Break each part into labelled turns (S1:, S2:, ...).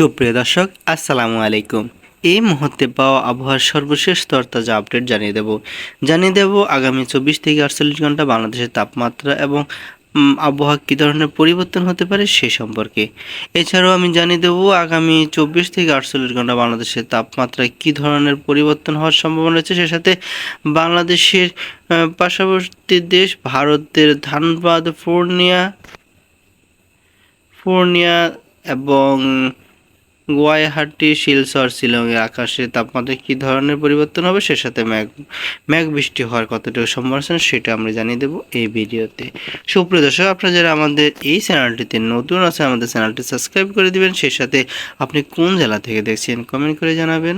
S1: সুপ্রিয় দর্শক, আসসালামু আলাইকুম। এই মুহূর্তে পাওয়া আবহাওয়ার সর্বশেষ তরতাজা আপডেট জানিয়ে দেব। জানিয়ে দেব, আগামী চব্বিশ থেকে আটচল্লিশ ঘণ্টা বাংলাদেশের তাপমাত্রা এবং আবহাওয়া কী ধরনের পরিবর্তন হতে পারে সে সম্পর্কে। এছাড়াও আমি জানিয়ে দেব, আগামী চব্বিশ থেকে আটচল্লিশ ঘণ্টা বাংলাদেশের তাপমাত্রায় কী ধরনের পরিবর্তন হওয়ার সম্ভাবনা রয়েছে সে সাথে বাংলাদেশের পার্শ্ববর্তী দেশ ভারতের ধানবাদ, পূর্ণিয়া পূর্ণিয়া এবং গুয়াহাটি শিলচর, শিলংয়ের আকাশে তাপমাত্রা কী ধরনের পরিবর্তন হবে? সে সাথে ম্যাঘ ম্যাঘ বৃষ্টি হওয়ার কতটুকু সম্ভাবনা সেটা আমরা জানিয়ে দেবো এই ভিডিওতে। সুপ্রিয় দর্শক, আপনারা যারা আমাদের এই চ্যানেলটিতে নতুন আছে আমাদের চ্যানেলটি সাবস্ক্রাইব করে দিবেন। সেই সাথে আপনি কোন জেলা থেকে দেখছেন কমেন্ট করে জানাবেন।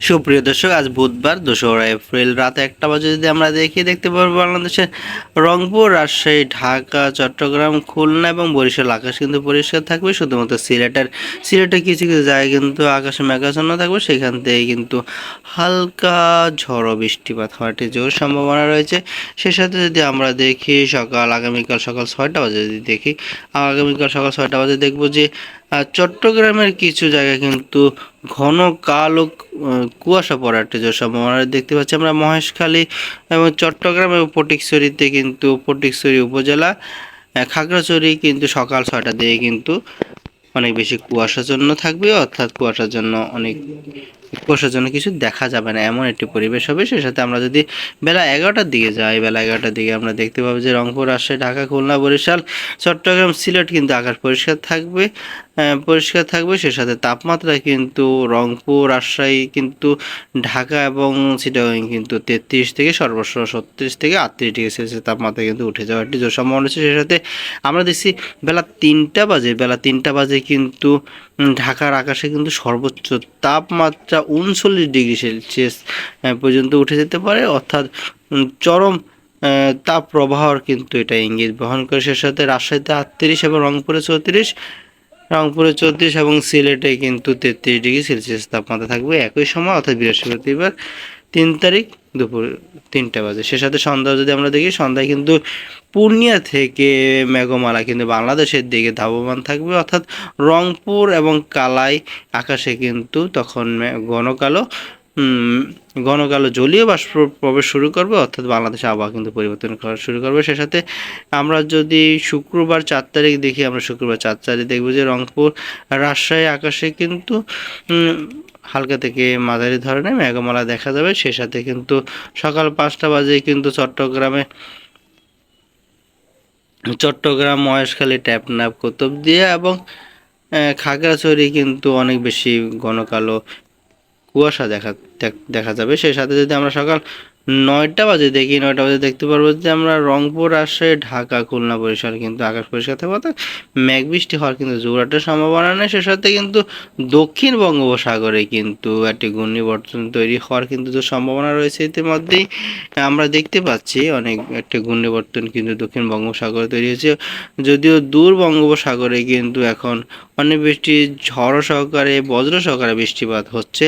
S1: সুপ্রিয় দর্শক, আজ বুধবার, দোসরা এপ্রিল রাত একটা বাজে যদি আমরা দেখি, দেখতে পারব বাংলাদেশের রংপুর, রাজশাহী, ঢাকা, চট্টগ্রাম, খুলনা এবং বরিশাল। আকাশ কিন্তু পরিষ্কার থাকবে, শুধুমাত্র সিলেটের সিলেটে কিছু কিছু জায়গায় কিন্তু আকাশে মেঘাচ্ছন্ন থাকবে। সেখান থেকে কিন্তু হালকা ঝড়ো বৃষ্টিপাত হওয়ার একটি জোর সম্ভাবনা রয়েছে। সে সাথে যদি আমরা দেখি, সকাল, আগামীকাল সকাল ছয়টা বাজে যদি দেখি, আগামীকাল সকাল ছয়টা বাজে দেখব যে আহ, চট্টগ্রামের কিছু জায়গায় কিন্তু ঘন কালো কুয়াশা পড়ার একটা জোর সম্ভাবনা দেখতে পাচ্ছি আমরা। মহেশখালী এবং চট্টগ্রাম এবং কিন্তু ফটিকছড়ি উপজেলা খাগড়াছড়ি কিন্তু সকাল ছয়টা দিয়ে কিন্তু অনেক বেশি কুয়াশার জন্য থাকবে অর্থাৎ কুয়াশার জন্য অনেক কুয়াশার জন্য কিছু দেখা যাবে না, এমন একটি পরিবেশ হবে। সে সাথে আমরা যদি বেলা এগারোটার দিকে যাই, বেলা এগারোটার দিকে আমরা দেখতে পাবো যে রংপুর রাজশাহী ঢাকা, খুলনা, বরিশাল, চট্টগ্রাম, সিলেট কিন্তু আকাশ পরিষ্কার থাকবে পরিষ্কার থাকবে। সে সাথে তাপমাত্রা কিন্তু রংপুর, রাজশাহী কিন্তু ঢাকা এবং চিটাগাং কিন্তু তেত্রিশ থেকে সর্বোচ্চ ছত্রিশ থেকে আটত্রিশ ডিগ্রি সেলসিয়াস তাপমাত্রা কিন্তু উঠে যাওয়ার একটি সম্ভাবনা রয়েছে। সে সাথে আমরা দেখছি বেলা তিনটা বাজে, বেলা তিনটা বাজে কিন্তু ঢাকার আকাশে কিন্তু সর্বোচ্চ তাপমাত্রা উনচল্লিশ ডিগ্রি সেলসিয়াস পর্যন্ত উঠে যেতে পারে। অর্থাৎ চরম তাপ প্রবাহর কিন্তু এটা ইঙ্গিত বহন করে। সে সাথে রাজশাহীতে আটত্রিশ এবং রংপুরে চৌত্রিশ। রংপুরে চৌত্রিশ এবং সিলেটে কিন্তু তেত্রিশ ডিগ্রি সেলসিয়াস তাপমাত্রা থাকবে একই সময়, অর্থাৎ বৃহস্পতিবার তিন তারিখ। দুপুর তিনটা বাজে। সে সাথে সন্ধ্যা যদি আমরা দেখি সন্ধ্যায় কিন্তু পূর্ণিয়া থেকে মেঘমালা কিন্তু বাংলাদেশের দিকে ধাবমান থাকবে। অর্থাৎ রংপুর এবং কালাই আকাশে কিন্তু তখন মে- ঘন কালো উম, ঘন কালো জলীয় বাষ্প প্রবেশ শুরু করবে। অর্থাৎ বাংলাদেশে আবহাওয়া কিন্তু পরিবর্তন করা শুরু করবে। সে সাথে আমরা যদি শুক্রবার চার তারিখ দেখি আমরা শুক্রবার চার তারিখ দেখব যে রংপুর রাজশাহী আকাশে কিন্তু হালকা থেকে মাঝারি ধরনের মেঘমালা দেখা যাবে। সে সাথে কিন্তু সকাল পাঁচটা বাজে কিন্তু চট্টগ্রামে চট্টগ্রাম মহেশখালী ট্যাপনাপ কুতুবদিয়া এবং খাগড়াছড়ি কিন্তু অনেক বেশি ঘন কালো কুয়াশা দেখা দেখা যাবে। সেই সাথে যদি আমরা সকাল নয়টা বাজে, দেখি নয়টা বাজে দেখতে পারব যে আমরা রংপুর, রাজশাহী, ঢাকা, খুলনা বরিশাল কিন্তু আকাশ পরিষ্কার থাকবে। মেঘ বৃষ্টি হওয়ার কিন্তু জোর একটা সম্ভাবনা নেই। সে সাথে কিন্তু দক্ষিণ বঙ্গোপসাগরে কিন্তু একটি ঘূর্ণিবর্তন তৈরি হওয়ার কিন্তু যে সম্ভাবনা রয়েছে ইতিমধ্যেই। আমরা দেখতে পাচ্ছি অনেক একটি ঘূর্ণিবর্তন কিন্তু দক্ষিণ বঙ্গোপসাগরে তৈরি হয়েছে। যদিও দূর বঙ্গোপসাগরে কিন্তু এখন অনেক বৃষ্টি ঝড় সহকারে, বজ্র সহকারে বৃষ্টিপাত হচ্ছে।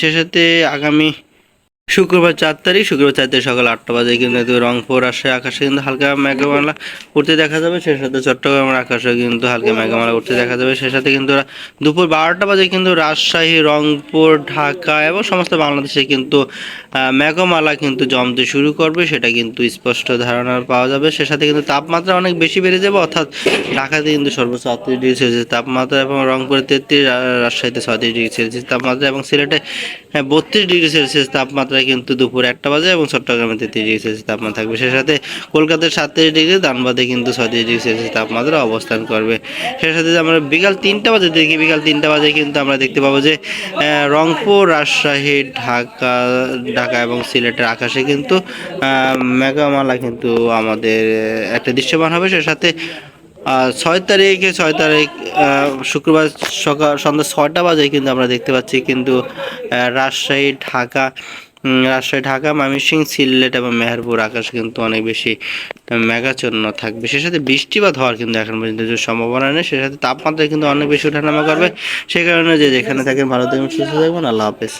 S1: সে সাথে আগামী শুক্রবার চার তারিখ, শুক্রবার চার তারিখ সকাল আটটা বাজে কিন্তু রংপুর রাজশাহী আকাশে কিন্তু হালকা মেঘমালা উঠতে দেখা যাবে। সে সাথে চট্টগ্রামের আকাশে কিন্তু হালকা মেঘমালা উঠতে দেখা যাবে। সে সাথে কিন্তু দুপুর বারোটা বাজে কিন্তু রাজশাহী, রংপুর, ঢাকা এবং সমস্ত বাংলাদেশে কিন্তু মেঘমালা কিন্তু জমতে শুরু করবে, সেটা কিন্তু স্পষ্ট ধারণা পাওয়া যাবে। সে সাথে কিন্তু তাপমাত্রা অনেক বেশি বেড়ে যাবে, অর্থাৎ ঢাকাতে কিন্তু সর্বোচ্চ আটত্রিশ ডিগ্রি সেলসিয়াস তাপমাত্রা এবং রংপুরে তেত্রিশ, রাজশাহীতে ছত্রিশ ডিগ্রি সেলসিয়াস তাপমাত্রা এবং সিলেটে হ্যাঁ বত্রিশ ডিগ্রি সেলসিয়াস তাপমাত্রা কিন্তু দুপুর একটা বাজে এবং চট্টগ্রামে তেত্রিশ ডিগ্রি সেলসিয়াস তাপমাত্রা থাকবে। সে সাথে কলকাতার সাতত্রিশ ডিগ্রি, ধানবাদে কিন্তু ছত্রিশ ডিগ্রি সেলসিয়াস তাপমাত্রা অবস্থান করবে। সে সাথে আমরা বিকাল তিনটা বাজে দেখি, বিকাল তিনটা বাজে কিন্তু আমরা দেখতে পাবো যে রংপুর, রাজশাহী, ঢাকা ঢাকা এবং সিলেটের আকাশে কিন্তু মেঘামালা কিন্তু আমাদের একটা দৃশ্যমান হবে। সে সাথে ছয় তারিখে, ছয় তারিখ শুক্রবার সকাল, সন্ধ্যা ছয়টা বাজে কিন্তু আমরা দেখতে পাচ্ছি কিন্তু রাজশাহী, ঢাকা রাজশাহী, ঢাকা, ময়মনসিং, সিলেট এবং মেহেরপুর আকাশ কিন্তু অনেক বেশি মেঘাচ্ছন্ন থাকবে। সে সাথে বৃষ্টিপাত হওয়ার কিন্তু এখন পর্যন্ত যে সম্ভাবনা নেই, সে সাথে তাপমাত্রা কিন্তু অনেক বেশি ওঠানামা করবে। সে কারণে যে যেখানে থাকেন ভালো থাকবেন সুস্থ থাকবেন। আল্লাহ হাফেজ।